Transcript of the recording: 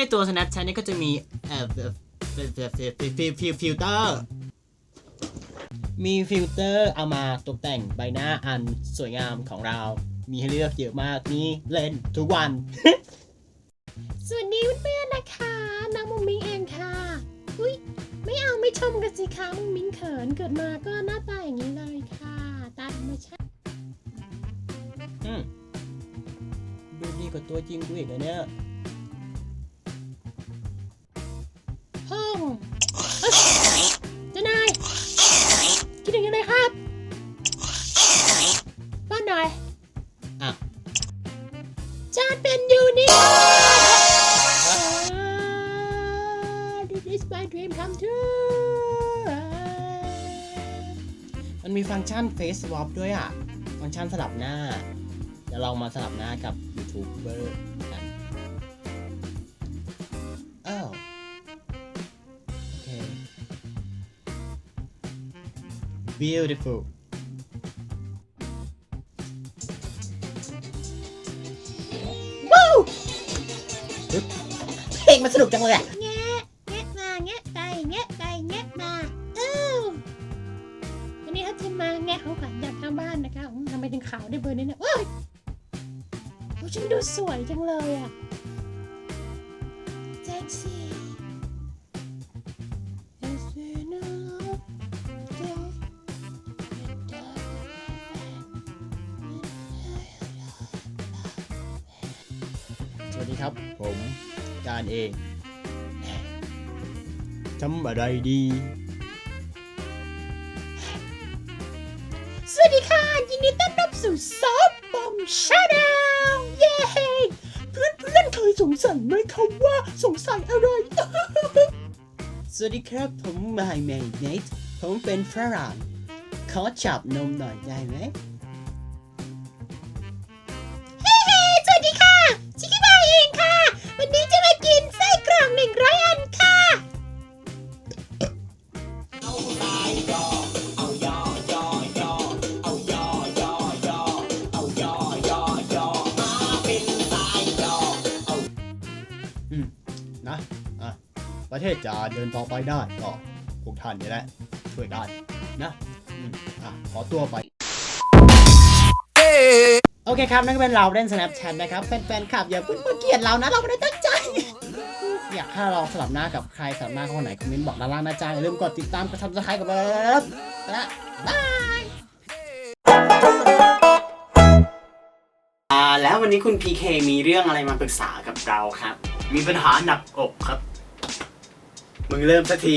ในตัว Snapchat นี่ก็จะมีเอ่อฟิลฟิลเตอร์มีฟิลเตอร์เอามาตกแต่งใบหน้าอันสวยงามของเรา มีให้เลือกเยอะมากนี่เล่นทุกวัน สวัสดีเพื่อนๆนะคะน้องมุงมิงเองค่ะอุ้ยไม่เอาไม่ชมกันสิคะมุงมิงเขินเกิดมาก็หน้าตาอย่างนี้เลยค่ะ ตาธรรมชาติอืมดูดีกว่าตัวจริงกูอีกนะเนี่ย เจ้านายคิดถึงยังไงครับบ้านหน่อยอะจานเป็นอยู่นี่ This is my dream come true มันมีฟังก์ชัน Face Swap ด้วยอะ ฟังก์ชันสลับหน้า เดี๋ยวลองมาสลับหน้ากับยูทูบเบอร์ beautiful ว้าวเพลงมันสนุกจังเลยอะแงะแงะมาแงะไปแงะไปแงะมาเอ้าวันนี้เขาจะมาแงะของขวัญจากทางบ้านนะคะอืมทำไมถึงขาวได้เบอร์นี้เนี่ยว้ายโอ้ฉันดูสวยจังเลยอะเซ็กซี่ วัสดีครับ ผมการเองทำอะไรดี สวัสดีค่ะ ยินดีต้อนรับสู่ซอฟบอมชาแนลเย้เพื่อนเพื่อนๆเคยสงสัยไหมคะว่าสงสัยอะไร สวัสดีครับ ผมมายเมย์เนทผมเป็นฝรั่งขอจับนมหน่อยได้ไหม อะประเทศจะเดินต่อไปได้ก็พวกท่านนี่แหละช่วยได้นะอะขอตัวไปโอเคครับนั่นก็เป็นเราเล่น Snapchat นะครับแฟนๆขับอย่าเพิ่งมาเกลียดเรานะเราไม่ได้ตั้งใจ อยากให้เราสลับหน้ากับใครสลับหน้าคนไหนคอมเมนต์บอกด้านล่างนะจ๊ะอย่าลืมกดติดตามกด subscribe กับเราแล้วนะบายอ่าแล้ววันนี้คุณ PK มีเรื่องอะไรมาปรึกษากับเราครับ มีปัญหาหนักอกครับ มึงเริ่มสักที